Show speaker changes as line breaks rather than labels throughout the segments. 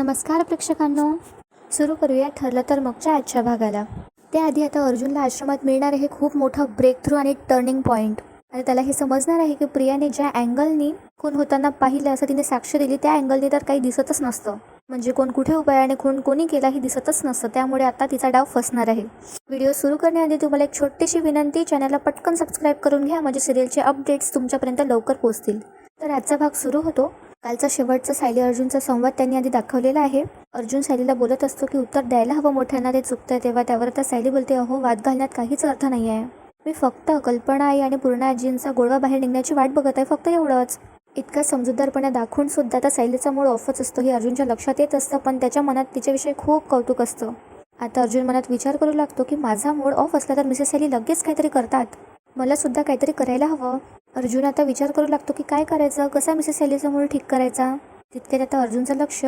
नमस्कार प्रेक्षकांनो. सुरू करूया ठरलं तर मगच्या आजच्या भागाला. त्याआधी आता अर्जुनला आश्रमात मिळणार आहे खूप मोठं ब्रेक थ्रू आणि टर्निंग पॉईंट आणि त्याला हे समजणार आहे की प्रियाने ज्या अँगलनी कोण होताना पाहिलं असं तिने साक्ष दिली त्या अँगलने तर काही दिसतच नसतं. म्हणजे कोण कुठे उभा आहे आणि कोण कोणी केला हे दिसतच नसतं त्यामुळे आता तिचा डाव फसणार आहे. व्हिडिओ सुरू करण्याआधी तुम्हाला एक छोटीशी विनंती चॅनलला पटकन सबस्क्राईब करून घ्या म्हणजे सिरियलचे अपडेट्स तुमच्यापर्यंत लवकर पोहोचतील. तर आजचा भाग सुरू होतो. कालचा शेवटचा सायली अर्जुनचा संवाद त्यांनी आधी दाखवलेला आहे. अर्जुन सायलीला बोलत असतो की उत्तर द्यायला हवं मोठ्यांना ते चुकतं तेव्हा त्यावर आता सायली बोलते अहो वाद घालण्यात काहीच अर्थ नाही आहे मी फक्त कल्पना आई आणि पूर्ण आजींचा गोडवा बाहेर निघण्याची वाट बघत आहे फक्त एवढंच. इतका समजूतदारपणा दाखवून सुद्धा आता सायलीचा मूळ ऑफच असतो हे अर्जुनच्या लक्षात येत असतं पण त्याच्या मनात तिच्याविषयी खूप कौतुक असतं. आता अर्जुन मनात विचार करू लागतो की माझा मूड ऑफ असला तर मिसेस सायली लगेच काहीतरी करतात. मला सुद्धा काहीतरी करायला हवं. अर्जुन आता विचार करू लागतो की काय करायचं? कसा मिसेस सायलीचा मूळ ठीक करायचा? तितक्यात आता अर्जुनचं लक्ष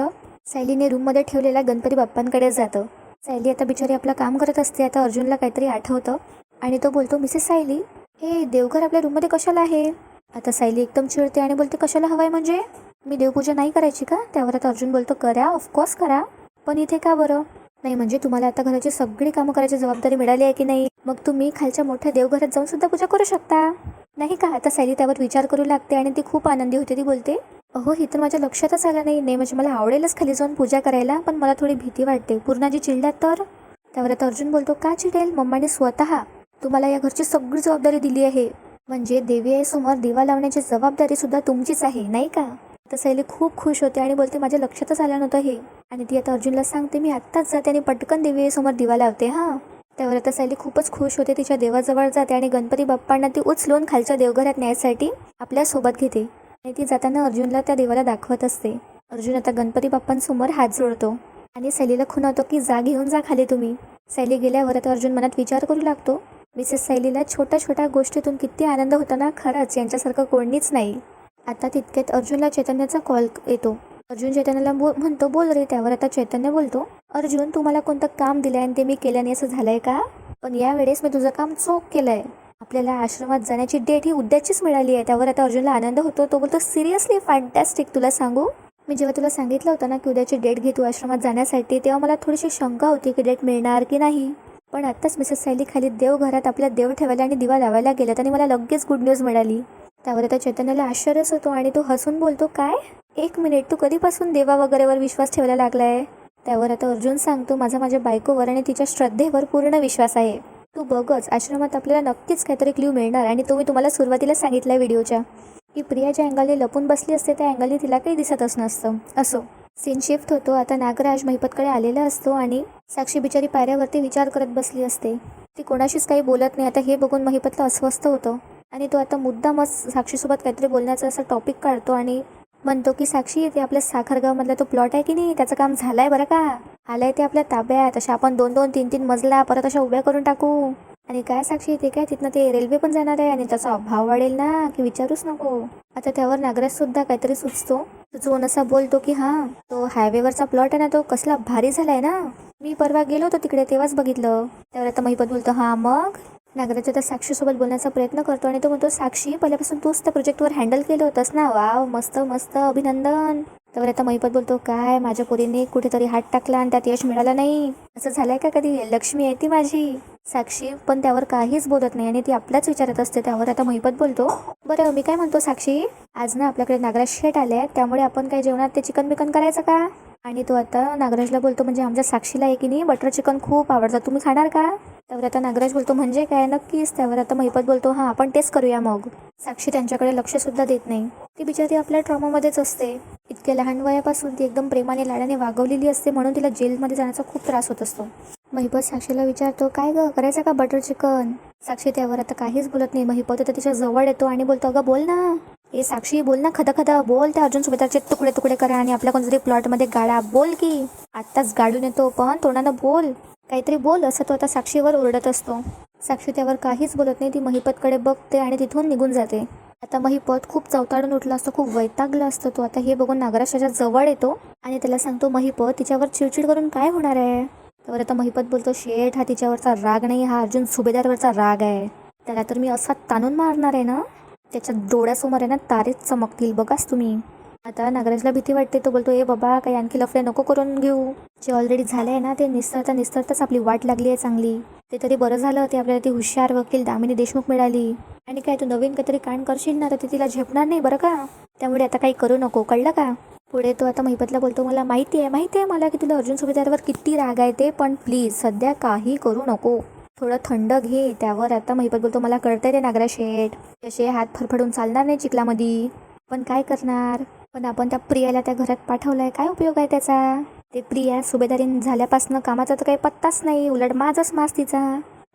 सॅलीने रूममध्ये ठेवलेल्या गणपती बाप्पांकडे जातं. सायली आता बिचारी आपलं काम करत असते. आता अर्जुनला काहीतरी आठवतं आणि तो बोलतो मिसेस सायली हे देवघर आपल्या रूममध्ये कशाला आहे? आता सायली एकदम चिडते आणि बोलते कशाला हवंय म्हणजे? मी देवपूजा नाही करायची का? त्यावर आता अर्जुन बोलतो करा ऑफकोर्स करा. पण इथे का बरं? नाही म्हणजे तुम्हाला आता घराची सगळी कामं करायची जबाबदारी मिळाली आहे की नाही? मग तुम्ही खालच्या मोठ्या देवघरात जाऊन सुद्धा पूजा करू शकता. नाही का? आता सैली त्यावर विचार करू लागते आणि ती खूप आनंदी होते. ती बोलते अहो हे तर माझ्या लक्षातच आलं नाही. नाही म्हणजे मला आवडेलच खाली जाऊन पूजा करायला पण मला थोडी भीती वाटते. पूर्णाजी चिडल्यात तर? त्यावर आता अर्जुन बोलतो का चिडेल? मम्माने स्वतः तुम्हाला या घरची सगळी जबाबदारी दिली आहे. म्हणजे देवी आईसमोर दिवा लावण्याची जबाबदारी सुद्धा तुमचीच आहे नाही का? तर सैली खूप खुश होते आणि बोलते माझ्या लक्षातच आलं नव्हतं हे. आणि ती आता अर्जुनला सांगते मी आत्ताच जाते आणि पटकन देवी समोर दिवा लावते हां. त्यावर आता सायली खूपच खुश होते तिच्या देवाजवळ जाते आणि गणपती बाप्पांना ती उचलून खालच्या देवघरात न्यायसाठी आपल्यासोबत घेते. आणि ती जाताना अर्जुनला त्या देवाला दाखवत असते. अर्जुन आता गणपती बाप्पांसमोर हात जोडतो आणि सैलीला खुणावतो की जा घेऊन जा खाली तुम्ही. सैली गेल्यावर आता अर्जुन मनात विचार करू लागतो. मिसेस सैलीला छोट्या छोट्या गोष्टीतून किती आनंद होता ना खरंच यांच्यासारखं कोणीच नाही. आता तितक्यात अर्जुनला चैतन्याचा कॉल येतो. अर्जुन चैतन्याला बो म्हणतो बोल रे त्यावर आता चैतन्य बोलतो. अर्जुन तुम्हाला कोणतं काम दिलं आहे आणि ते मी केल्याने असं झालंय का? पण यावेळेस मी तुझं काम चोख केलंय. आपल्याला आश्रमात जाण्याची डेट ही उद्याचीच मिळाली आहे. त्यावर आता अर्जुनला आनंद होतो. तो बोलतो सिरियसली फॅन्टॅस्टिक तुला सांगू? मी जेव्हा तुला सांगितलं होतं ना की उद्याची डेट घे तू आश्रमात जाण्यासाठी तेव्हा मला थोडीशी शंका होती की डेट मिळणार की नाही. पण आत्ताच मिसेस सायली खाली देवघरात आपल्या देव ठेवायला आणि दिवा लावायला गेल्यात आणि मला लगेच गुड न्यूज मिळाली. त्यावर आता चैतन्याला आश्चर्यच होतो आणि तो हसून बोलतो काय? एक मिनिट तू कधीपासून देवा वगैरेवर विश्वास ठेवायला लागलाय? त्यावर आता अर्जुन सांगतो माझा माझ्या बायकोवर आणि तिच्या श्रद्धेवर पूर्ण विश्वास आहे. तू बघच आश्रमात आपल्याला नक्कीच काहीतरी क्ल्यू मिळणार आणि तो मी तुम्हाला सुरुवातीला सांगितलंय व्हिडिओच्या. की प्रिया ज्या अँगलने लपून बसली असते त्या अँगलने तिला काही दिसतच नसतं. असो. सीन शिफ्ट होतो. आता नागराज महिपतकडे आलेला असतो आणि साक्षी बिचारी पायऱ्यावरती विचार करत बसली असते. ती कोणाशीच काही बोलत नाही. आता हे बघून महिपतला अस्वस्थ होतं. आणि तो आता मुद्दामच साक्षीसोबत काहीतरी बोलण्याचा असा टॉपिक काढतो आणि म्हणतो की साक्षी ते आपल्या साखरगावमधला तो प्लॉट आहे की नाही? त्याचं काम झालं आहे बरं का? आलं आहे ते आपल्या ताब्यात. अशा आपण दोन दोन तीन तीन मजला परत अशा उभ्या करून टाकू. आणि काय साक्षी ते काय? तिथनं ते रेल्वे पण जाणार आहे आणि त्याचा भाव वाढेल ना? की विचारूच नको. आता त्यावर नागराज सुद्धा काहीतरी सुचतो. जोन असा बोलतो की हा तो हायवेवरचा प्लॉट आहे ना तो कसला भारी झालाय ना? मी परवा गेलो होतो तिकडे तेव्हाच बघितलं. त्यावर आता महिपत बोलतो हा मग? नागराज आता साक्षीसोबत बोलण्याचा प्रयत्न करतो आणि तो म्हणतो साक्षी पहिल्यापासून तूच त्या प्रोजेक्टवर हँडल केलं होतंस ना? वाव मस्त मस्त अभिनंदन. तर आता महिपत बोलतो काय माझ्या पोरीने कुठेतरी हात टाकला आणि त्यात यश मिळालं नाही. असं झालंय का कधी? लक्ष्मी आहे ती माझी. साक्षी पण त्यावर काहीच बोलत नाही आणि ती आपलाच विचारत असते. त्यावर आता महिपत बोलतो बरं मी काय म्हणतो साक्षी? आज ना आपल्याकडे नागराज शेट आले आहेत त्यामुळे आपण काय जेवणात ते चिकन बिकन करायचं का? आणि तो आता नागराजला बोलतो म्हणजे आमच्या साक्षीला आहे की नाही? बटर चिकन खूप आवडतं. तुम्ही खाणार का? त्यावर आता नागराज बोलतो म्हणजे काय? नक्कीच त्यावर आता महिपत बोलतो हां आपण तेच करूया मग. साक्षी त्यांच्याकडे लक्ष सुद्धा देत नाही. ती बिचारी आपल्या ट्रॉमामध्येच असते. इतक्या लहान वयापासून ती एकदम प्रेमाने लाडाने वागवलेली असते म्हणून तिला जेलमध्ये जाण्याचा खूप त्रास होत असतो. महिपत साक्षीला विचारतो काय ग? करायचं का बटर चिकन साक्षी त्यावर आता काहीच बोलत नाही. महिपत आता तिच्या जवळ येतो आणि बोलतो अगं बोल ना. ए साक्षी बोल ना खदा खदा. बोल त्या अर्जुन सुभेदारचे तुकडे तुकडे करा आणि आपल्या कोणतरी प्लॉटमध्ये गाडा बोल की. आत्ताच गाडून येतो पण तोंडानं बोल. काहीतरी बोल असं तो आता साक्षीवर ओरडत असतो. साक्षी त्यावर काहीच बोलत नाही. ती महिपतकडे बघते आणि तिथून निघून जाते. आता महिपत खूप चवताडून उठला असतो. खूप वैतागला असतो तो. आता हे बघून नागराशाच्या जवळ येतो आणि त्याला सांगतो महिपत तिच्यावर चिडचिड करून काय होणार आहे? तर आता महिपत बोलतो शेठ हा तिच्यावरचा राग नाही. हा अर्जुन सुभेदारवरचा राग आहे. त्याला तर मी असा ताणून मारणार आहे ना? त्याच्या डोळ्यासमोर आहे ना तारेच चमकतील. बघाच तुम्ही. आता नागराजला भीती वाटते. तो बोलतो ए बाबा काही आणखी लफडे नको करून घेऊ. जे ऑलरेडी झाले आहे ना ते निस्तरता निस्तरताच आपली वाट लागली आहे चांगली. ते तरी बरं झालं ते आपल्याला ती हुशार वकील दामिनी देशमुख मिळाली. आणि काय तू नवीन काहीतरी कांड करशील ना तर ते तिला झेपणार नाही बरं का? त्यामुळे आता काही करू नको कळलं का? पुढे तो आता महिपतला बोलतो मला माहिती आहे माहिती आहे मला की तुला अर्जुन सुभेदारवर किती राग आहे ते पण प्लीज सध्या काही करू नको. थोडं थंड घे त्यावर आता महिपत बोलतो मला कळतंय ते नागरा शेठ असे हात फरफडून चालणार नाही चिखलामध्ये. पण काय करणार? पण आपण त्या प्रियाला त्या घरात पाठवलंय. काय उपयोग आहे त्याचा? ते प्रिया सुभेदारीन झाल्यापासनं कामाचा तर काही पत्ताच नाही. उलट माझाच मास तिचा.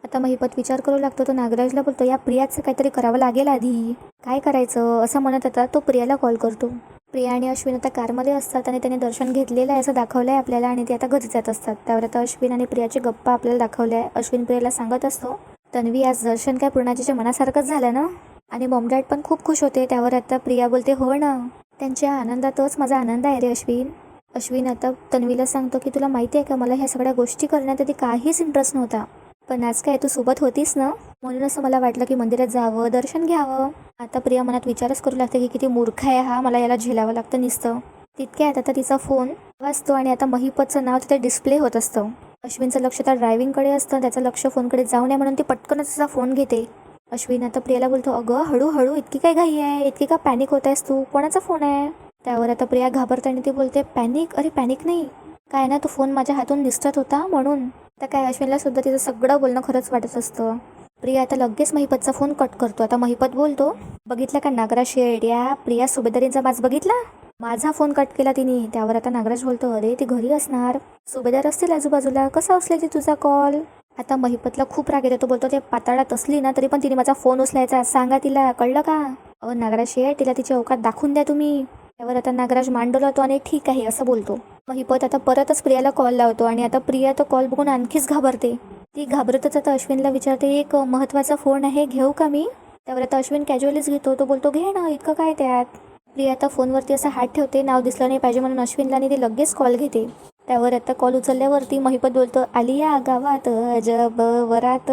आता महिपत विचार करू लागतो. तो नागराजला बोलतो या प्रियाचं काहीतरी करावं लागेल आधी. काय करायचं? असं म्हणत होता. तो प्रियाला कॉल करतो. प्रिया आणि अश्विन आता कारमध्ये असतात आणि त्याने दर्शन घेतलेलं आहे असं दाखवलं आहे आपल्याला आणि ते आता घरी जात असतात. त्यावर आता अश्विन आणि प्रियाची गप्पा आपल्याला दाखवलं आहे अश्विन प्रियाला सांगत असतो तन्वी आज दर्शन काय पूर्णाजीच्या मनासारखंच झालं ना? आणि मॉमडॅड पण खूप खुश होते. त्यावर आता प्रिया बोलते हो ना. त्यांच्या आनंदातच माझा आनंद आहे रे अश्विन. अश्विन आता तन्वीला सांगतो की तुला माहिती आहे का मला ह्या सगळ्या गोष्टी करण्यात आधी काहीच इंटरेस्ट नव्हता. पण आज काय तू सोबत होतीस ना? म्हणून असं मला वाटलं की मंदिरात जावं दर्शन घ्यावं. आता प्रिया मनात विचारच करू लागते की किती मूर्ख आहे हा मला याला झेलावं लागतं नुसतं. तितक्यात आता तिचा फोन वाजतो आणि आता महिपतचं नाव तिथे डिस्प्ले होत असतं. अश्विनचं लक्ष त्या ड्रायव्हिंगकडे असतं त्याचं लक्ष फोनकडे जाऊ नये म्हणून ती पटकनच तिचा फोन घेते. अश्विन आता प्रियाला बोलतो अगं हळूहळू इतकी काय घाई आहे? इतकी का पॅनिक होत आहेस तू? कोणाचा फोन आहे? त्यावर आता प्रिया घाबरताना ती बोलते पॅनिक अरे पॅनिक नाही. काय ना तो फोन माझ्या हातून दिसत होता म्हणून. तर काय अश्विनला सुद्धा तिचं सगळं बोलणं खरंच वाटत असतं. प्रिया आता लगेच महिपतचा फोन कट करतो. आता महिपत बोलतो बघितला का नागराज शेड प्रिया सुभेदारींचा माज बघितला? माझा फोन कट केला तिने. त्यावर आता नागराज बोलतो अरे ती घरी असणार. सुभेदार असतील आजूबाजूला. कसा ते तुझा कॉल आता महिपतला खूप राग येतो. तो बोलतो ते पाताळात असली ना तरी पण तिने माझा फोन उचलायचा. सांगा तिला कळलं का? अहो नागराज आहे तिला तिची अवकात दाखवून द्या तुम्ही. त्यावर आता नागराज मांडवला आणि ठीक आहे असं बोलतो. महिपत आता परतच प्रियाला कॉल लावतो आणि आता प्रिया तो कॉल बघून आणखीच घाबरते. ती घाबरतच आता अश्विनला विचारते एक महत्त्वाचा फोन आहे घेऊ का मी? त्यावर आता अश्विन कॅज्युअलीच घेतो. तो बोलतो घे ना इतकं काय त्यात? प्रिया आता फोनवरती असा हात ठेवते नाव दिसलं नाही पाहिजे म्हणून अश्विनला आणि ते लगेच कॉल घेते. त्यावर आता कॉल उचलल्यावरती महिपत बोलतो आलिया गावात जब वरात.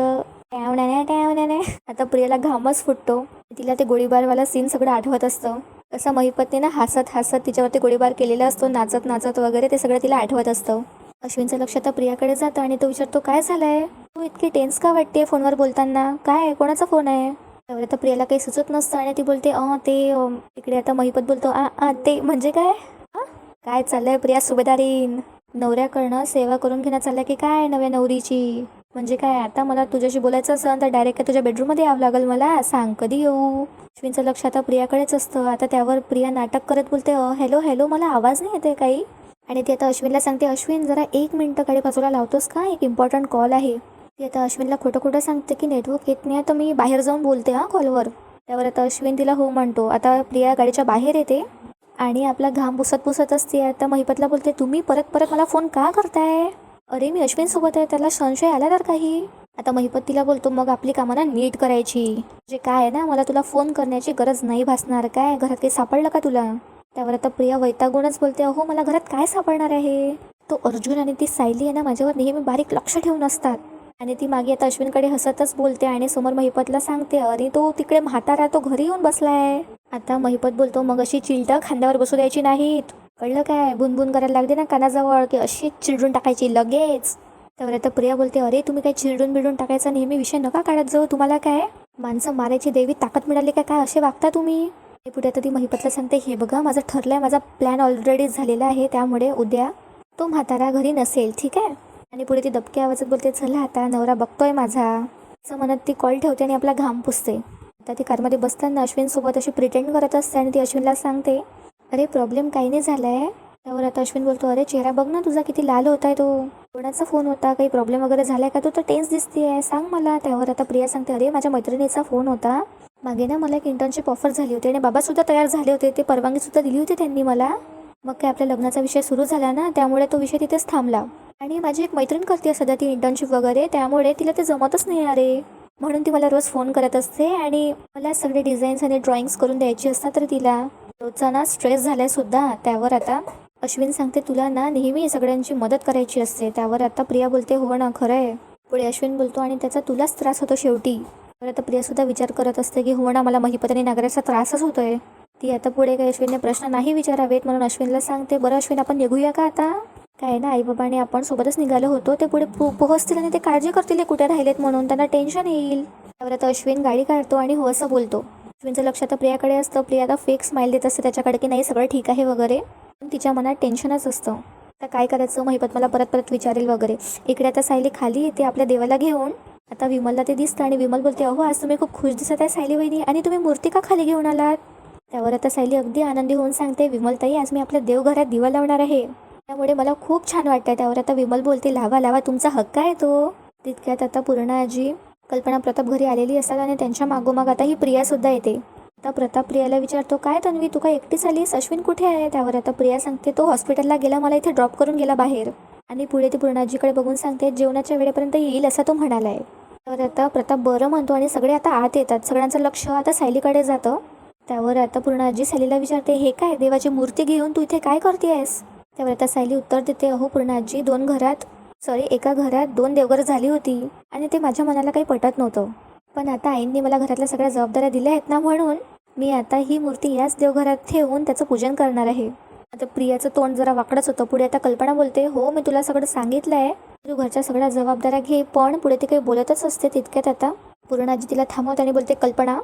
टॅवण्याने टॅवण्याने आता प्रियाला घामच फुटतो. तिला ते गोळीबारवाला सीन सगळं आठवत असतं. तसा महिपतने ना हसत हसत तिच्यावरती गोळीबार केलेला असतो नाचत नाचत वगैरे ते सगळं तिला आठवत असतं. अश्विनचं लक्ष आता प्रियाकडे जातं आणि तो विचारतो काय झालंय? तू इतकी टेन्स का वाटते फोनवर बोलताना? काय आहे? कोणाचा फोन आहे? त्यावर आता प्रियाला काही सुचत नसतं आणि ती बोलते अं ते इकडे आता महिपत बोलतो आ ते म्हणजे काय? काय चाललंय प्रिया सुभेदारीन? नवऱ्याकडनं सेवा करून घेण्यात चाललंय की काय नव्या नवरीची? म्हणजे काय आता मला तुझ्याशी बोलायचं असेल तर डायरेक्ट तुझ्या बेडरूममध्ये यावं लागेल मला? सांग कधी येऊ? अश्विनचं लक्ष आता प्रियाकडेच असतं. आता त्यावर प्रिया नाटक करत बोलते हॅलो हॅलो मला आवाज नाही येते काही. आणि ती आता अश्विनला सांगते अश्विन जरा एक मिनटं कडे बाजूला लावतोस का? एक इम्पॉर्टंट कॉल आहे. ती आता अश्विनला खोटं खोटं सांगते की नेटवर्क येत नाही तर मी बाहेर जाऊन बोलते हां कॉलवर त्यावर आता अश्विन तिला हो म्हणतो. आता प्रिया गाडीच्या बाहेर येते. आणि आपला घाम पुसत पुसत असते. आता महिपतला बोलते तुम्ही परत परत मला फोन का करताय? अरे मी अश्विन सोबत आहे त्याला संशय आला तर काही. आता महिपत तिला बोलतो मग आपली कामाला नीट करायची. जे काय आहे ना मला तुला फोन करण्याची गरज नाही भासणार. काय घरात काही सापडलं का तुला? त्यावर आता प्रिया वैतागूनच बोलते अहो मला घरात काय सापडणार आहे? तो अर्जुन आणि ती सायली आहे ना माझ्यावर नेहमी बारीक लक्ष ठेवून असतात. आणि ती मागे आता अश्विनकडे हसतच बोलते आणि समोर महिपतला सांगते अरे तो तिकडे म्हातारा तो घरी येऊन बसलाय. आता महिपत बोलतो मग अशी चिलटं खांद्यावर बसू द्यायची नाहीत. कळलं काय? बुनबुन करायला लागते ना कानाजवळ की अशी चिरडून टाकायची लगेच. तर आता प्रिया बोलते अरे तुम्ही काय चिरडून बिडून टाकायचा नेहमी विषय नका काढत जाऊ तुम्हाला काय? माणसं मारायची देवी ताकद मिळाली काय काय? असे वागता तुम्ही. हे पुढे आता ती महिपतला सांगते हे बघा माझं ठरलंय माझा प्लॅन ऑलरेडी झालेला आहे त्यामुळे उद्या तो म्हातारा घरी नसेल ठीक आहे? आणि पुढे ती दबक्या आवाजात बोलते चला आता नवरा बघतोय माझा. असं म्हणत ती कॉल ठेवते आणि आपला घाम पुसते. आता ती कारमध्ये बसताना अश्विन सोबत अशी प्रिटेंड करत असते आणि ती अश्विनला सांगते अरे प्रॉब्लेम काही नाही झालाय. त्यावर आता अश्विन बोलतो अरे चेहरा बघ ना तुझा किती लाल होत आहे तो. कोणाचा फोन होता काही प्रॉब्लेम वगैरे झालाय का? तू तर टेन्स दिसते सांग मला. त्यावर आता प्रिया सांगते अरे माझ्या मैत्रिणीचा फोन होता. मागे ना मला एक इंटर्नशिप ऑफर झाली होती आणि बाबासुद्धा तयार झाले होते ते परवानगीसुद्धा दिली होती त्यांनी मला. मग काय आपल्या लग्नाचा विषय सुरू झाला ना त्यामुळे तो विषय तिथेच थांबला. आणि माझी एक मैत्रीण करते सध्या ती इंटर्नशिप वगैरे त्यामुळे तिला ते जमतच नाही अरे म्हणून ती मला रोज फोन करत असते आणि मला सगळे डिझाईन्स आणि ड्रॉइंग्स करून द्यायची असतात तर तिला. रोजचा ना स्ट्रेस झालाय सुद्धा त्यावर आता अश्विन सांगते तुला ना नेहमी सगळ्यांची मदत करायची असते त्यावर आता प्रिया बोलते हो ना खरं आहे. पुढे अश्विन बोलतो आणि त्याचा तुलाच त्रास होतो शेवटी. तर आता प्रिया सुद्धा विचार करत असते की हो ना मला महिपत नागराचा त्रासच होतोय. ती आता पुढे काही अश्विनने प्रश्न नाही विचारावेत म्हणून अश्विनला सांगते बरं अश्विन आपण निघूया का आता? काय ना आईबाबाने आपण सोबतच निघालो होतो ते पुढे पो- पोहोचतील आणि ते काळजी करतील कुठे राहिलेत म्हणून. त्यांना टेन्शन येईल. त्यावर आता अश्विन गाडी काढतो आणि हो असं बोलतो. अश्विनचं लक्ष आता प्रियाकडे असतं प्रिया आता फेक स्माईल देत असते त्याच्याकडे की नाही सगळं ठीक आहे वगैरे. पण तिच्या मनात टेन्शनच असतं. आता काय करायचं महिपत मला परत परत विचारेल वगैरे. इकडे आता सायली खाली येते आपल्या देवाला घेऊन. आता विमलला ते दिसतं आणि विमल बोलते अहो आज तुम्ही खूप खुश दिसत आहे सायली वहिनी आणि तुम्ही मूर्ती का खाली घेऊन आलात? त्यावर आता सायली अगदी आनंदी होऊन सांगते विमलताई आज मी आपल्या देवघरात दिवा लावणार आहे. त्यामुळे मला खूप छान वाटतंय त्यावर. आता विमल बोलते लावा लावा तुमचा हक्क आहे तो. तितक्यात आता पूर्णा आजी कल्पना प्रताप घरी आलेली असतात आणि त्यांच्या मागोमाग आता ही प्रिया सुद्धा येते. आता प्रताप प्रियाला विचारतो काय तन्वी तू काय एकटीच आलीस? अश्विन कुठे आहे? त्यावर आता प्रिया सांगते तो हॉस्पिटलला गेला मला इथे ड्रॉप करून गेला बाहेर. आणि पुढे ती पूर्णाजीकडे बघून सांगते जेवणाच्या वेळेपर्यंत येईल असा तो म्हणालाय. तर आता प्रताप बरं म्हणतो आणि सगळे आता आत येतात. सगळ्यांचं लक्ष आता सायलीकडे जातं. त्यावर आता पूर्ण आजी सायलीला विचारते हे काय? देवाची मूर्ती घेऊन तू इथे काय करते आहेस त्यावर आता सायली उत्तर देते अहो पूर्णाजी दोन घरात सॉरी एका घरात दोन देवघर झाली होती आणि ते माझ्या मनाला काही पटत नव्हतं. पण आता आईंनी मला घरातल्या सगळ्या जबाबदाऱ्या दिल्या आहेत ना म्हणून मी आता ही मूर्ती याच देवघरात ठेवून त्याचं पूजन करणार आहे. आता प्रियाचं तोंड जरा वाकडंच होतं. पुढे आता कल्पना बोलते हो मी तुला सगळं सांगितलं आहे तू घरच्या सगळ्या जबाबदाऱ्या घे पण पुढे ते काही बोलतच असते तितक्यात आता. पूर्णाजी तिला थांबवत आणि बोलते कल्पना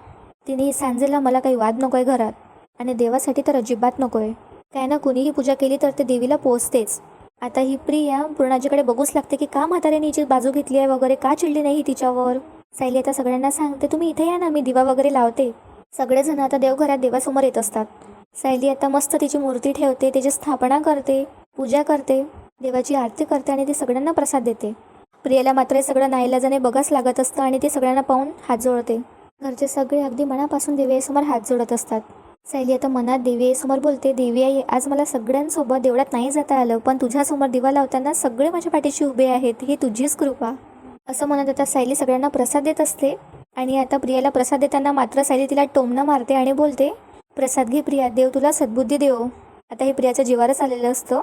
तिने सांजेला मला काही वाद नको आहे घरात आणि देवासाठी तर अजिबात नको आहे काय ना कुणीही पूजा केली तर ते देवीला पोचतेच. आता ही प्रिया पूर्णाजीकडे बघूच लागते की का म्हाताऱ्याने हिची बाजू घेतली आहे वगैरे का चिडली नाही ही तिच्यावर? सायली आता सगळ्यांना सांगते तुम्ही इथे या ना मी दिवा वगैरे लावते. सगळेजण आता देवघरात देवासमोर येत असतात. सायली आता मस्त तिची मूर्ती ठेवते त्याची स्थापना करते पूजा करते देवाची आरती करते आणि ती सगळ्यांना प्रसाद देते. प्रियाला मात्र हे सगळं नाईलाजाने बघाच लागत असतं आणि ती सगळ्यांना पाहून हात जोडते. घरचे सगळे अगदी मनापासून देवीसमोर हात जोडत असतात. सायली आता मनात देवी समोर बोलते देवी आई आज मला सगळ्यांसोबत देवळात नाही जाता आलं पण तुझ्यासमोर दिवा लावताना सगळे माझ्या पाठीशी उभे आहेत ही तुझीच कृपा. असं म्हणत आता सायली सगळ्यांना प्रसाद देत असते. आणि आता प्रियाला प्रसाद देताना मात्र सायली तिला टोमणं मारते आणि बोलते प्रसाद घे प्रिया देव तुला सद्बुद्धी देव. आता हे प्रियाच्या जीवारच आलेलं असतं.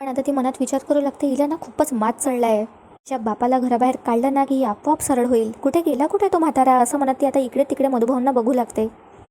पण आता ती मनात विचार करू लागते हिला ना खूपच मात चढला आहे ज्या बापाला घराबाहेर काढलं ना की ही आपोआप सरळ होईल. कुठे गेला कुठे तो म्हातारा? असं म्हणत ती आता इकडे तिकडे मधुभावना बघू लागते.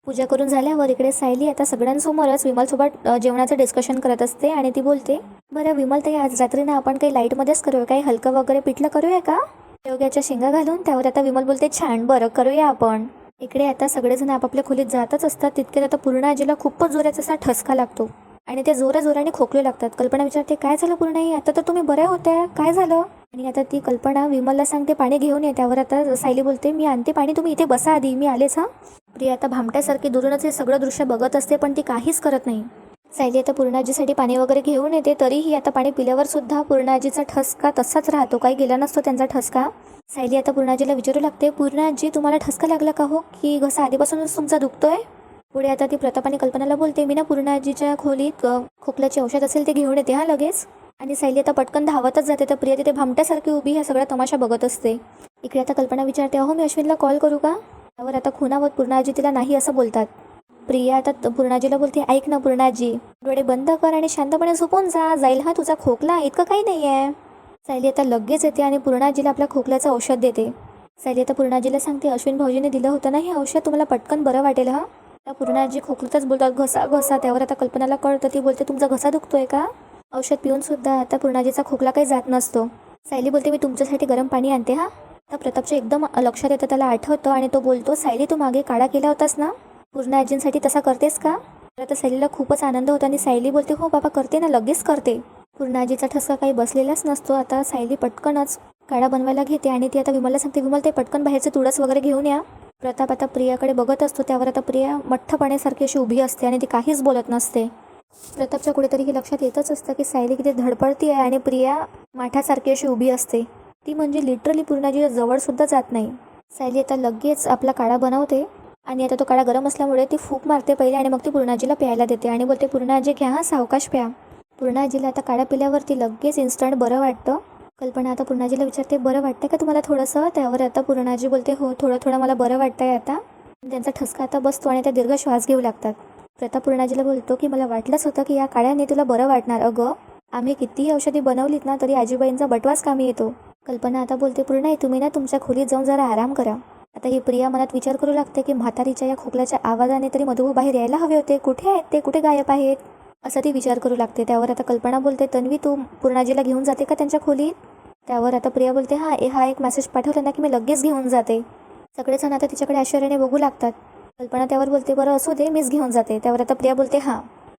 पूजा करून झाल्यावर इकडे सायली आता सगळ्यांसमोरच विमलसोबत जेवणाचं डिस्कशन करत असते आणि ती बोलते बरं विमल ताई आज रात्री ना आपण काही लाईटमध्येच करूया? काही हलकं वगैरे पिठलं करूया का? शेवग्याच्या शेंगा घालून त्यावर आता विमल बोलते छान बरं करूया आपण. इकडे आता सगळेजण आपापल्या खोलीत जातच असतात तितक्यात आता पूर्ण आजीला खूपच जोराचा असा ठसका लागतो. आणि ते जोरा जोराने खोकले लागतात. कल्पना विचारते काय झालं पूर्ण आता तर तुम्ही बऱ्या होत्या? काय झालं? आणि आता ती कल्पना विमलला सांगते पाणी घेऊन ये. त्यावर आता सायली बोलते मी आणते पाणी तुम्ही इथे बसा आधी मी आलेच हा. प्रिया आता भामट्यासारखी दुरूनच हे सगळं दृश्य बघत असते पण ती काहीच करत नाही. सायली आता पूर्णाजीसाठी पाणी वगैरे घेऊन येते तरीही आता पाणी पिल्यावर सुद्धा पूर्णाजीचा ठसका तसाच राहतो. काही गेला नसतो त्यांचा ठसका. सायली आता पूर्णाजीला विचारू लागते पूर्णाजी तुम्हाला ठसका लागला का हो? की घसा आधीपासूनच तुमचा दुखतोय? पुढे आता ती प्रताप आणि कल्पनाला बोलते मी ना पूर्णाजीच्या खोलीत खोकल्याचे औषध असेल ते घेऊन येते हा लगेच? आणि सायली आता पटकन धावतच जाते तर प्रिया तिथे भामट्यासारखी उभी हा सगळा तमाशा बघत असते. इकडे आता कल्पना विचारते अहो मी अश्विनला कॉल करू का? त्यावर आता खुनावत पूर्णाजी तिला नाही असं बोलतात. प्रिया आता त- पूर्णाजीला बोलते ऐक ना पूर्णाजी डोळे बंद कर आणि शांतपणे झोपून जा. जाईल हा तुझा खोकला इतकं काही नाही आहे सायली आता लगेच येते आणि पूर्णाजीला आपल्या खोकल्याचं औषध देते. सायली आता पूर्णाजीला सांगते अश्विन भाऊजीने दिलं होतं ना हे औषध तुम्हाला पटकन बरं वाटेल हा? त्या पूर्णाजी खोकलतच बोलतात घसा घसा. त्यावर आता कल्पनाला कळतं ती बोलते तुमचा घसा दुखतोय का? औषध पिऊन सुद्धा आता पूर्णाजीचा खोकला काही जात नसतो. सायली बोलते मी तुमच्यासाठी गरम पाणी आणते हा. प्रतापच्या एकदम लक्षात येतं त्याला आठवतं आणि तो बोलतो सायली तू मागे काढा केला होतास ना? पूर्ण आजींसाठी तसा करतेस का? तर आता सायलीला खूपच आनंद होता आणि सायली बोलते हो बाबा करते ना लगेच करते. पूर्ण आजीचा ठसका काही बसलेलाच नसतो. आता सायली पटकनच काढा बनवायला घेते आणि ती आता विमलला सांगते विमल ते पटकन बाहेरचे तुळस वगैरे घेऊन या. प्रताप आता प्रियाकडे बघत असतो त्यावर आता प्रिया मठ्ठपण्यासारखी अशी उभी असते आणि ती काहीच बोलत नसते. प्रतापच्या कुठेतरी हे लक्षात येतच असतं की सायली किती धडपडती आहे आणि प्रिया माठासारखी अशी उभी असते. ती म्हणजे लिटरली पूर्णाजीच्या जवळ सुद्धा जात नाही. सायली आता लगेच आपला काळा बनवते आणि आता तो काळा गरम असल्यामुळे ती फूक मारते पहिले आणि मग ती पूर्णाजीला प्यायला देते आणि बोलते पूर्णाजी घ्या हा सावकाश प्या. पूर्णाजीला आता काळा पिल्यावरती लगेच इन्स्टंट बरं वाटतं. कल्पना आता पूर्णाजीला विचारते बरं वाटतं का तुम्हाला थोडंसं? त्यावर आता पूर्णाजी बोलते हो थोडं थोडं मला बरं वाटतंय आता. त्यांचा ठसका आता बसतो आणि त्या दीर्घ श्वास घेऊ लागतात. प्रताप पूर्णाजीला बोलतो की मला वाटलंच होतं की या काळ्याने तुला बरं वाटणार. अगं आम्ही कितीही औषधी बनवलीत ना तरी आजीबाईंचा बटवास कामी येतो. कल्पना आता बोलते पूर्ण तुम्ही ना तुमच्या खोलीत जाऊन जरा आराम करा. आता ही प्रिया मनात विचार करू लागते की म्हातारीच्या या खोकल्याच्या आवाजाने तरी मधुभाऊ बाहेर यायला हवे होते. कुठे आहेत ते? कुठे गायब आहेत? असं ती विचार करू लागते. त्यावर आता कल्पना बोलते तन्वी तू पूर्णाजीला घेऊन जाते का त्यांच्या खोलीत? त्यावर आता प्रिया बोलते हा ए हा एक मेसेज पाठवला ना की मी लगेच घेऊन जाते. सगळेजण आता तिच्याकडे आश्चर्याने बघू लागतात. कल्पना त्यावर बोलते बरं असू दे मीच घेऊन जाते. त्यावर आता प्रिया बोलते हां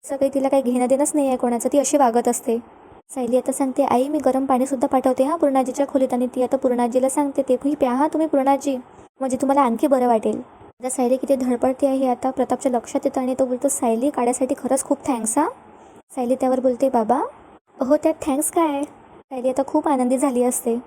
सगळी तिला काही घेणं देणंच नाही आहे कोणाचं ती अशी वागत असते. सायली आता सांगते आई मी गरम पाणीसुद्धा पाठवते हां पूर्णाजीच्या खोलीत आणि ती आता पूर्णाजीला सांगते ते ही प्या हां तुम्ही पूर्णाजी. म्हणजे तुम्हाला आणखी बरं वाटेल. आता सायली किती धडपडते आहे हे आता प्रतापच्या लक्षात येतं आणि तो बोलतो सायली काढ्यासाठी खरंच खूप थँक्स हां. सायली त्यावर बोलते बाबा हो त्यात थँक्स काय? सायली आता खूप आनंदी झाली असते.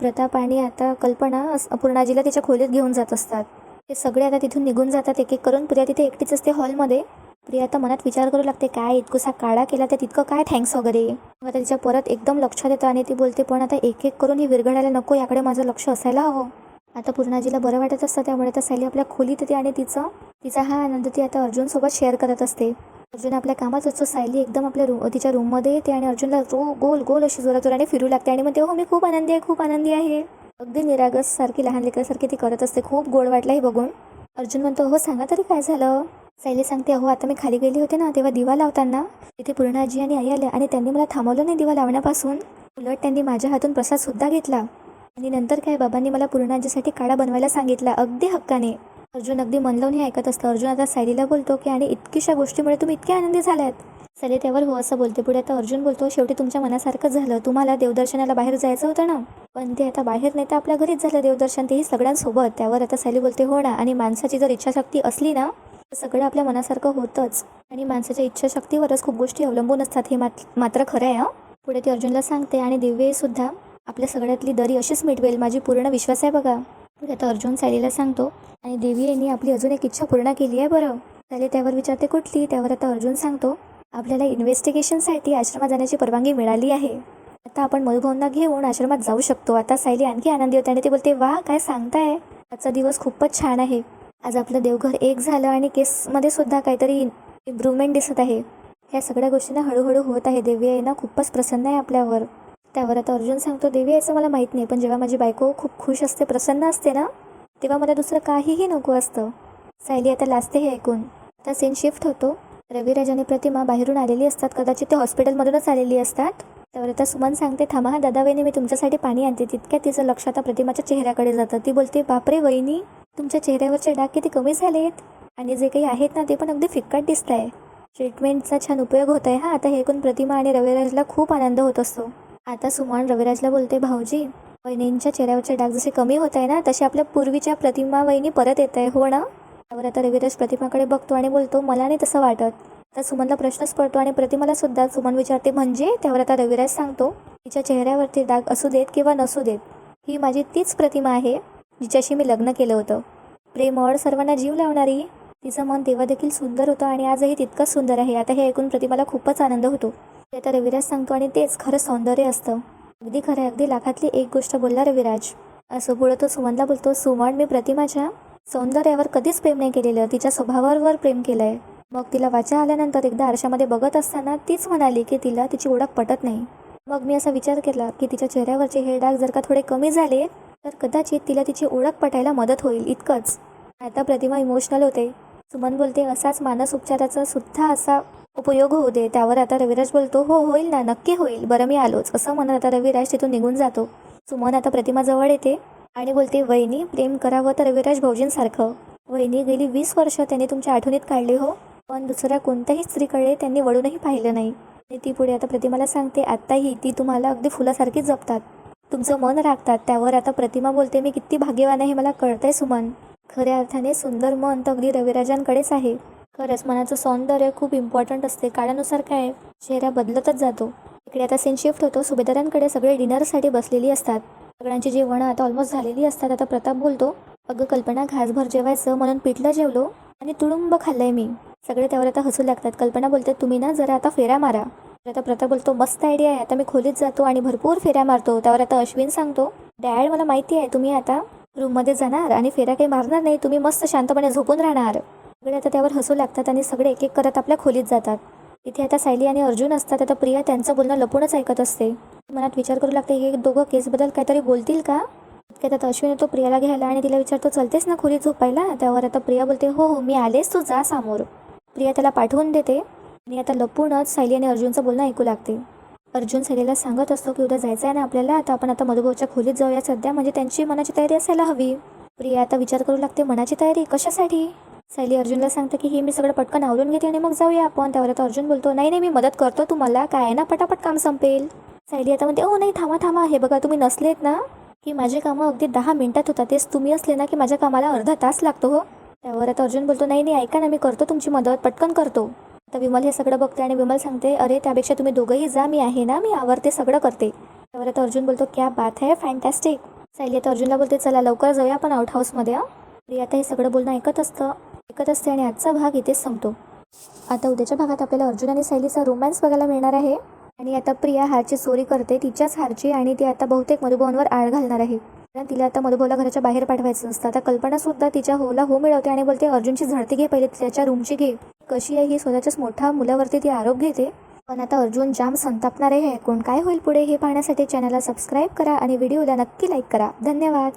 प्रताप आणि आता कल्पना पूर्णाजीला तिच्या खोलीत घेऊन जात असतात. ते सगळे आता तिथून निघून जातात एक एक करून प्रिया तिथे एकटीच असते हॉलमध्ये. प्रिया आता मनात विचार करू लागते काय इतकसा काळा केला तर तितकं काय थँक्स वगैरे? मग आता तिच्या परत एकदम लक्षात येतं आणि ती बोलते पण आता एक एक करून ही विरघळायला नको याकडे माझं लक्ष असायला हवं. आता पूर्णाजीला बरं वाटत असतं त्यामुळे आता सायली आपल्या खोलीत येते आणि तिचं तिचा हा आनंद ती आता अर्जुनसोबत शेअर करत असते. अर्जुन आपल्या कामात असतो सायली एकदम आपल्या रूम तिच्या रूममध्ये येते आणि अर्जुनला रो गोल गोल अशी जोराजोराने फिरू लागते आणि मग हो मी खूप आनंदी आहे खूप आनंदी आहे. अगदी निरागस सारखी लहान लेकरासारखी ती करत असते खूप गोड वाटलं हे बघून. अर्जुन म्हणतो हो सांगा तरी काय झालं? सायली सांगते अहो आता मी खाली गेली होते ना तेव्हा दिवा लावताना. तिथे पूर्ण आजी आणि आई आल्या आणि त्यांनी मला थांबवलं नाही दिवा लावण्यापासून. उलट त्यांनी माझ्या हातून प्रसाद सुद्धा घेतला. आणि नंतर काय बाबांनी मला पूर्णाजीसाठी काढा बनवायला सांगितला अगदी हक्काने. अर्जुन अगदी मन लावून हे ऐकत असतं. अर्जुन आता सायलीला बोलतो की आणि इतकीशा गोष्टीमुळे तुम्ही इतके आनंदी झाल्यात सायली त्यावर हो असं बोलते. पुढे आता अर्जुन बोलतो शेवटी तुमच्या मनासारखंच झालं. तुम्हाला देवदर्शनाला बाहेर जायचं होतं ना? पण ते आता बाहेर नाही तर आपल्या घरीच झालं देवदर्शन. तेही सगळ्यांसोबत. त्यावर आता सायली बोलते हो ना आणि माणसाची जर इच्छाशक्ती असली ना सगळं आपल्या मनासारखं होतंच. आणि माणसाच्या इच्छाशक्तीवरच खूप गोष्टी अवलंबून असतात हे मात मात्र खरं आहे पुढे ती अर्जुनला सांगते आणि दिव्ये सुद्धा आपल्या सगळ्यातली दरी अशीच मिटवेल माझी पूर्ण विश्वास आहे बघा. पुढे आता अर्जुन सायलीला सांगतो आणि देवी यांनी आपली अजून एक इच्छा पूर्ण केली आहे बरं. सायली त्यावर विचारते कुठली? त्यावर आता अर्जुन सांगतो आपल्याला इन्व्हेस्टिगेशनसाठी आश्रमात जाण्याची परवानगी मिळाली आहे. आता आपण मधुभाऊंना घेऊन आश्रमात जाऊ शकतो. आता सायली आणखी आनंदी होते आणि ते बोलते वा काय सांगताय. आजचा दिवस खूपच छान आहे. आज आपलं देवघर एक झालं आणि केसमध्ये सुद्धा काहीतरी इम्प्रूव्हमेंट दिसत आहे. ह्या सगळ्या गोष्टींना हळूहळू होत आहे. देवी आहे ना खूपच प्रसन्न आहे आपल्यावर. त्यावर आता अर्जुन सांगतो देवी याचं मला माहीत नाही पण जेव्हा माझी बायको खूप खुश असते प्रसन्न असते ना तेव्हा मला दुसरं काहीही नको असतं. सायली आता लाजते हे ऐकून. आता सीन शिफ्ट होतो. रविराज आणि प्रतिमा बाहेरून आलेली असतात. कदाचित ते हॉस्पिटलमधूनच आलेली असतात. त्यावर आता सुमन सांगते थांबा हा दादा वहिनी मी तुमच्यासाठी पाणी आणते. तितक्या तिचं लक्ष आता प्रतिमाच्या चेहऱ्याकडे जातं. ती बोलते बापरे वहिनी तुमच्या चेहऱ्यावरचे डाग किती कमी झालेत. आणि जे काही आहेत ना ते पण अगदी फिक्कट दिसत आहे ट्रीटमेंटचा छान उपयोग होत आहे हा. आता हे ऐकून प्रतिमा आणि रविराजला खूप आनंद होत असतो. आता सुमन रविराजला बोलते भाऊजी वहिनींच्या चेहऱ्यावरचे डाग जसे कमी होत आहे ना तसे आपल्या पूर्वीच्या प्रतिमा वहिनी परत येत आहे हो ना? त्यावर आता रविराज प्रतिमाकडे बघतो आणि बोलतो मला नाही तसं वाटत. आता सुमनला प्रश्नच पडतो आणि प्रतिमाला सुद्धा सुमन विचारते म्हणजे? त्यावर आता रविराज सांगतो तिच्या चेहऱ्यावरती डाग असू देत किंवा नसू देत ही माझी तीच प्रतिमा आहे जिच्याशी मी लग्न केलं होतं. प्रेमळ सर्वांना जीव लावणारी तिचं मन तेव्हा देखील सुंदर होतं आणि आजही तितकंच सुंदर आहे. आता हे ऐकून प्रतिमाला खूपच आनंद होतो. ते आता रविराज सांगतो आणि तेच खरं सौंदर्य असतं. अगदी खरं अगदी लाखातली एक गोष्ट बोलला रविराज. असं पुढं तो सुमनला बोलतो सुमन मी प्रतिमाच्या सौंदर्यावर कधीच प्रेम नाही केलेलं तिच्या स्वभावावर प्रेम केलं आहे मग तिला वाचा आल्यानंतर एकदा आरशामध्ये बघत असताना तीच म्हणाली की तिला तिची ओळख पटत नाही. मग मी असा विचार केला की तिच्या चेहऱ्यावरचे हे डाग जर का थोडे कमी झाले तर कदाचित तिला तिची ओळख पटायला मदत होईल इतकंच. आता प्रतिमा इमोशनल होते. सुमन बोलते असाच मानस उपचाराचा सुद्धा असा उपयोग होऊ दे त्यावर आता रविराज बोलतो हो होईल ना नक्की होईल बरं मी आलोच असं म्हणत आता रविराज तिथून निघून जातो. सुमन आता प्रतिमाजवळ येते आणि बोलते वहिनी प्रेम करावं तर रविराज भाऊजींसारखं. वहिनी गेली वीस वर्ष त्यांनी तुमच्या आठवणीत काढली हो. पण दुसऱ्या कोणत्याही स्त्रीकडे त्यांनी वळूनही पाहिलं नाही. आणि ती पुढे आता प्रतिमाला सांगते आत्ताही ती तुम्हाला अगदी फुलासारखीच जपतात. तुमचं मन राखतात त्यावर आता प्रतिमा बोलते मी किती भाग्यवान आहे हे मला कळतंय सुमन. खऱ्या अर्थाने सुंदर मन तर अगदी रविराजांकडेच आहे. खरंच मनाचं सौंदर्य खूप इम्पॉर्टंट असते. काळानुसार काय? चेहरा बदलतच जातो. इकडे आता सीन शिफ्ट होतो. सुभेदारांकडे सगळे डिनरसाठी बसलेली असतात. सगळ्यांची जेवणं आता ऑलमोस्ट झालेली असतात. आता प्रताप बोलतो अगं कल्पना घासभर जेवायचं म्हणून पिठलं जेवलो आणि तुडुंब खाल्लंय मी. सगळे त्यावर आता हसू लागतात. कल्पना बोलते तुम्ही ना जरा आता फेऱ्या मारा. तर आता प्रताप बोलतो मस्त आयडिया आहे. आता मी खोलीत जातो आणि भरपूर फेऱ्या मारतो. त्यावर आता अश्विन सांगतो डॅड मला माहिती आहे तुम्ही आता रूममध्ये जाणार आणि फेऱ्या काही मारणार नाही. तुम्ही मस्त शांतपणे झोपून राहणार. सगळे आता त्यावर हसू लागतात आणि सगळे एक एक करत आपल्या खोलीत जातात. तिथे आता सायली आणि अर्जुन असतात. आता प्रिया त्यांचं बोलणं लपूनच ऐकत असते. मनात विचार करू लागते हे दोघं केसबद्दल काहीतरी बोलतील का? इतक्यात आता अश्विन येतो प्रियाला घ्यायला आणि तिला विचारतो चलतेस ना खोलीत झोपायला? त्यावर आता प्रिया बोलते हो हो मी आलेच तू जा समोर. प्रिया त्याला पाठवून देते. आणि आता लपूनच सायली आणि अर्जुनचं बोलणं ऐकू लागते. अर्जुन सायलीला सांगत असतो की उद्या जायचं आहे ना आपल्याला आता आपण आता मधुभाऊच्या खोलीत जाऊया. सध्या म्हणजे त्यांची मनाची तयारी असायला हवी. प्रिया आता विचार करू लागते मनाची तयारी कशासाठी? सायली अर्जुनला सांगते की हे मी सगळं पटकन आवरून घेते आणि मग जाऊया आपण. त्यावर आता अर्जुन बोलतो नाही नाही मी मदत करतो तुम्हाला. काय आहे ना पटापट काम संपेल. सायली आता म्हणते ओ नाही थांबा थांबा. हे बघा तुम्ही नसलेत ना की माझे कामं अगदी दहा मिनिटात होतात. तेच तुम्ही असले ना की माझ्या कामाला अर्धा तास लागतो हो. त्यावर आता अर्जुन बोलतो नाही नाही ऐका ना मी करतो तुमची मदत पटकन करतो. आता विमल हे सगळं बघते आणि विमल सांगते अरे त्यापेक्षा तुम्ही दोघंही जा मी आहे ना मी आवरते सगळं करते. त्यावर आता अर्जुन बोलतो क्या बात आहे फॅन्टॅस्टिक सायली आता अर्जुनला बोलते चला लवकर जाऊया आपण आउट हाऊसमध्ये प्रिया आता हे सगळं बोलणं ऐकत असतं ऐकत असते आणि आजचा भाग इथेच संपतो. आता उद्याच्या भागात आपल्याला अर्जुन आणि सायलीचा रोमॅन्स बघायला मिळणार आहे. आणि आता प्रिया हारची चोरी करते तिच्याच हारची आणि ती आता बहुतेक मधुभावांवर आळ घालणार आहे. कारण तिला आता मधुभाऊला घराच्या बाहेर पाठवायचं असतं. आता कल्पना सुद्धा तिच्या होला हो मिळवते आणि बोलते अर्जुनची झडती घे पहिले त्याच्या रूमची घे. कशी आहे ही स्वतःच्याच मोठ्या मुलावरती ती आरोप घेते? पण आता अर्जुन जाम संतापणार आहे. कोण काय होईल पुढे हे पाहण्यासाठी चॅनलला सबस्क्राईब करा आणि व्हिडिओला नक्की लाईक करा. धन्यवाद.